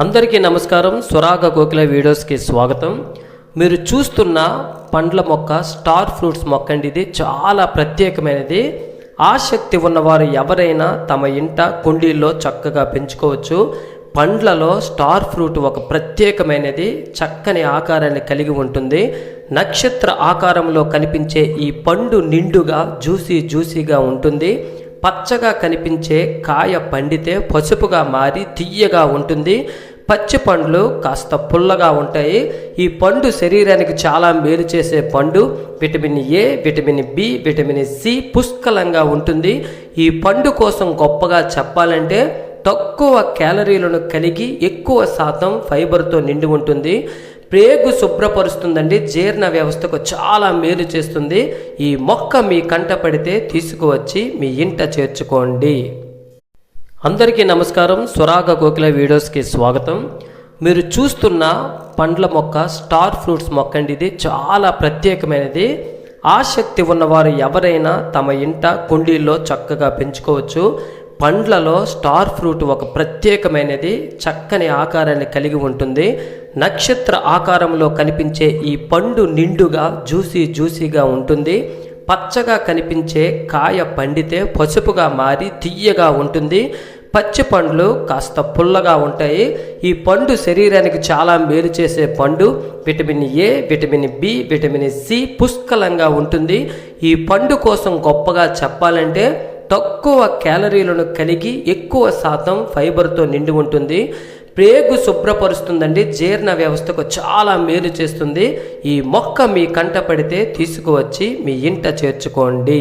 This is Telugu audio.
అందరికీ నమస్కారం. స్వరాగ గోకుల వీడియోస్కి స్వాగతం. మీరు చూస్తున్న పండ్ల మొక్క స్టార్ ఫ్రూట్స్ మొక్క అండి ఇది చాలా ప్రత్యేకమైనది. ఆసక్తి ఉన్నవారు ఎవరైనా తమ ఇంట కుండీల్లో చక్కగా పెంచుకోవచ్చు. పండ్లలో స్టార్ ఫ్రూట్ ఒక ప్రత్యేకమైనది. చక్కని ఆకారాన్ని కలిగి ఉంటుంది. నక్షత్ర ఆకారంలో కనిపించే ఈ పండు నిండుగా జ్యూసీ జ్యూసీగా ఉంటుంది. పచ్చగా కనిపించే కాయ పండితే పసుపుగా మారి తీయగా ఉంటుంది. పచ్చి పండ్లు కాస్త పుల్లగా ఉంటాయి. ఈ పండు శరీరానికి చాలా మేలు చేసే పండు. Vitamin A vitamin B vitamin C పుష్కలంగా ఉంటుంది. ఈ పండు కోసం గొప్పగా చెప్పాలంటే తక్కువ క్యాలరీలను కలిగి ఎక్కువ శాతం ఫైబర్తో నిండి ఉంటుంది. ప్రేగు శుభ్రపరుస్తుందండి. జీర్ణ వ్యవస్థకు చాలా మేలు చేస్తుంది. ఈ మొక్క మీ కంట పడితే తీసుకువచ్చి మీ ఇంట చేర్చుకోండి. అందరికీ నమస్కారం. స్వరాగ గోకుల వీడియోస్కి స్వాగతం. మీరు చూస్తున్న పండ్ల మొక్క స్టార్ ఫ్రూట్స్ మొక్క అండి ఇది. చాలా ప్రత్యేకమైనది. ఆసక్తి ఉన్నవారు ఎవరైనా తమ ఇంట కుండీల్లో చక్కగా పెంచుకోవచ్చు. పండ్లలో స్టార్ ఫ్రూట్ ఒక ప్రత్యేకమైనది చక్కని ఆకారాన్ని కలిగి ఉంటుంది. నక్షత్ర ఆకారంలో కనిపించే ఈ పండు నిండుగా జ్యూసీ జ్యూసీగా ఉంటుంది. పచ్చగా కనిపించే కాయ పండితే పసుపుగా మారి తీయగా ఉంటుంది. పచ్చి పండ్లు కాస్త పుల్లగా ఉంటాయి. ఈ పండు శరీరానికి చాలా మేలు చేసే పండు. Vitamin A vitamin B vitamin C పుష్కలంగా ఉంటుంది. ఈ పండు కోసం గొప్పగా చెప్పాలంటే తక్కువ క్యాలరీలను కలిగి ఎక్కువ శాతం ఫైబర్తో నిండి ఉంటుంది. ప్రేగు శుభ్రపరుస్తుందండి. జీర్ణ వ్యవస్థకు చాలా మేలు చేస్తుంది. ఈ మొక్క మీ కంట పడితే తీసుకువచ్చి మీ ఇంట చేర్చుకోండి.